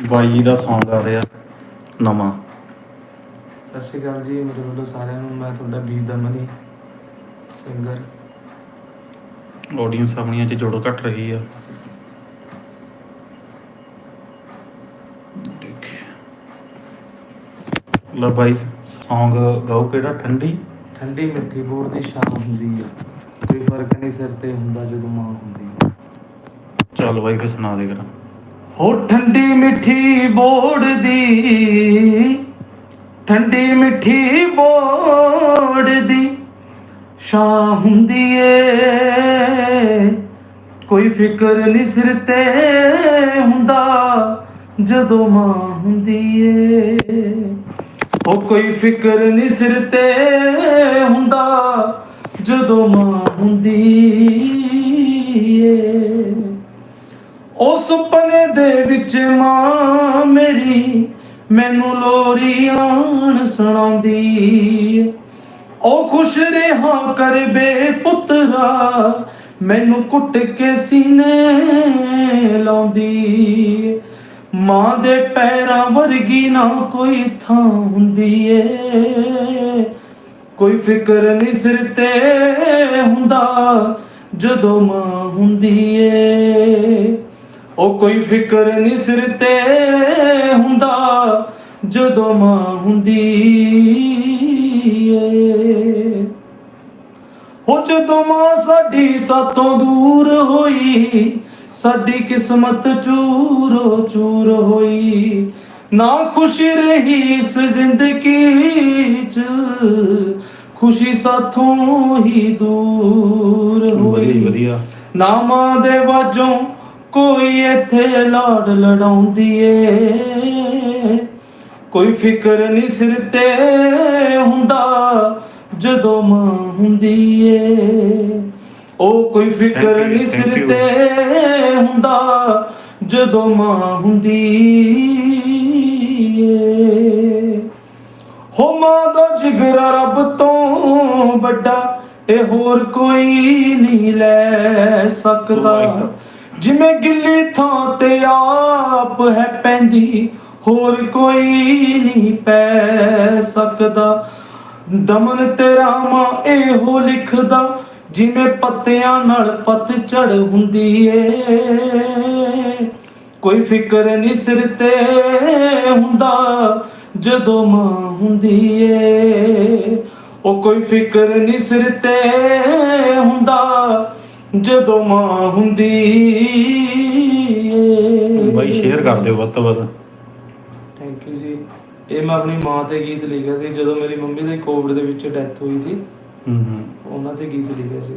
ਬਾਈ ਜੀ ਦਾ Song ਆ ਰਿਹਾ। ਨਵਾਂ। ਸਤਿ ਸ਼੍ਰੀ ਅਕਾਲ ਜੀ ਮੇਰੇ ਵੱਲੋਂ ਸਾਰਿਆਂ ਨੂੰ ਮੈਂ ਤੁਹਾਡਾ ਗੀਤ ਦਾ ਮਨੀ ਸਿੰਗਰ ਆਡੀਅנס ਆਪਣੀਆਂ ਚ ਜੁੜ ਘਟ ਰਹੀ ਆ। ਦੇਖੇ। ਲੈ ਬਾਈ Song ਗਾਓ ਕਿਹੜਾ? ਠੰਡੀ? ਠੰਡੀ ਮਿੱਠੀ ਬੋੜ ਦੀ ਸ਼ਾਮ ਹੁੰਦੀ ਹੈ ਕੋਈ ਫ਼ਰਕ ਨਹੀਂ ਸਿਰ ਤੇ ਹੁੰਦਾ ਜਦੋਂ ਮਾਂ ਹੁੰਦੀ ਹੈ ਚੱਲ ਬਾਈ ਫੇ ਸੁਣਾ ਦੇ ਕਰਾਂ ਹੋ ਠੰਡੀ ਮਿੱਠੀ ਬੋੜ ਦੀ, ਠੰਡੀ ਮਿੱਠੀ ਬੋੜ ਦੀ ਸ਼ਾਮ ਹੁੰਦੀ ਏ। ਕੋਈ ਫਿਕਰ ਨਹੀਂ ਸਿਰ ਤੇ ਹੁੰਦਾ, ਜਦੋਂ ਮਾਂ ਹੁੰਦੀ ਏ। ਉਹ ਕੋਈ ਫਿਕਰ ਨਹੀਂ ਸਿਰ ਤੇ ਹੁੰਦਾ, ਜਦੋਂ ਮਾਂ ਹੁੰਦੀ ਵਿੱਚ ਮਾਂ ਮੇਰੀ, ਮੈਨੂੰ ਲੋਰੀ ਆਣ ਸੁਣਾਉਂਦੀ ਉਹ ਖੁਸ਼ ਰਿਹਾ ਕਰ ਬੇ ਪੁੱਤਰਾ ਮੈਨੂੰ ਕੁੱਟ ਕੇ ਸੀਨੇ ਲਾਉਂਦੀ ਮਾਂ ਦੇ ਪੈਰਾਂ ਵਰਗੀ ਨਾ ਕੋਈ ਥਾਂ ਹੁੰਦੀ ਏ। ਕੋਈ ਫਿਕਰ ਨਹੀਂ ਸਿਰ ਤੇ ਹੁੰਦਾ ਜਦੋਂ ਮਾਂ ਹੁੰਦੀ ਏ। ਉਹ ਕੋਈ ਫਿਕਰ ਨਹੀਂ ਸਿਰ ਤੇ ਹੁੰਦਾ ਜਦੋਂ ਮਾਂ ਹੁੰਦੀ ਏ। ਹੋ ਜਦੋਂ ਮਾਂ ਸਾਡੀ ਸਾਤੋਂ ਦੂਰ ਹੋਈ ਸਾਡੀ ਕਿਸਮਤ ਚੂਰੋ ਚੂਰ ਹੋਈ ਨਾ ਖੁਸ਼ੀ ਰਹੀ ਇਸ ਜ਼ਿੰਦਗੀ ਚ ਖੁਸ਼ੀ ਸਾਥੋਂ ਹੀ ਦੂਰ ਹੋਈ। ਵਧੀਆ। ਨਾ ਮਾਂ ਦੇ ਵਾਜੋਂ ਕੋਈ ਇੱਥੇ ਲਾਡ ਲੜਾਉਂਦੀ ਏ। ਕੋਈ ਫਿਕਰ ਨਹੀਂ ਸਿਰ ਤੇ ਹੁੰਦਾ ਜਦੋਂ ਮਾਂ ਹੁੰਦੀ ਏ। ਉਹ ਕੋਈ ਫਿਕਰ ਨਹੀਂ ਸਿਰ. ਤੇ ਹੁੰਦਾ ਜਦੋਂ ਮਾਂ ਹੁੰਦੀ ਏ। ਹੋ ਮਾਂ ਦਾ ਜਿਗਰਾ ਰੱਬ ਤੋਂ ਵੱਡਾ ਇਹ ਹੋਰ ਕੋਈ ਨਹੀਂ ਲੈ ਸਕਦਾ। ਜਿਵੇਂ ਗਿੱਲੀ ਥਾਂ ਤੇ ਆਪ ਹੈ ਪੈਂਦੀ, ਹੋਰ ਕੋਈ ਨਹੀਂ ਪੈ ਸਕਦਾ। ਦਮਨ ਤੇਰਾ ਮਾਂ ਇਹੋ ਲਿਖਦਾ, ਜਿਵੇਂ ਪੱਤਿਆਂ ਨਾਲ ਪਤਝੜ ਹੁੰਦੀ ਏ। ਕੋਈ ਫਿਕਰ ਨਹੀਂ ਸਿਰ ਤੇ ਹੁੰਦਾ, ਜਦੋਂ ਮਾਂ ਹੁੰਦੀ ਏ। ਉਹ ਕੋਈ ਫਿਕਰ ਨਹੀਂ ਸਿਰ ਤੇ ਹੁੰਦਾ ਜਦੋਂ ਮਾਂ ਹੁੰਦੀ ਏ। ਬਾਈ ਸ਼ੇਅਰ ਕਰ ਦਿਓ ਵੱਧ ਤੋਂ ਵੱਧ। ਥੈਂਕ ਯੂ ਜੀ। ਇਹ ਮੈਂ ਆਪਣੀ ਮਾਂ ਤੇ ਗੀਤ ਲਿਖਿਆ ਸੀ ਜਦੋਂ ਮੇਰੀ ਮੰਮੀ ਦੀ ਕੋਵਿਡ ਦੇ ਵਿੱਚ ਡੈਥ ਹੋਈ ਸੀ। ਹੂੰ ਹੂੰ। ਉਹਨਾਂ ਤੇ ਗੀਤ ਲਿਖਿਆ ਸੀ।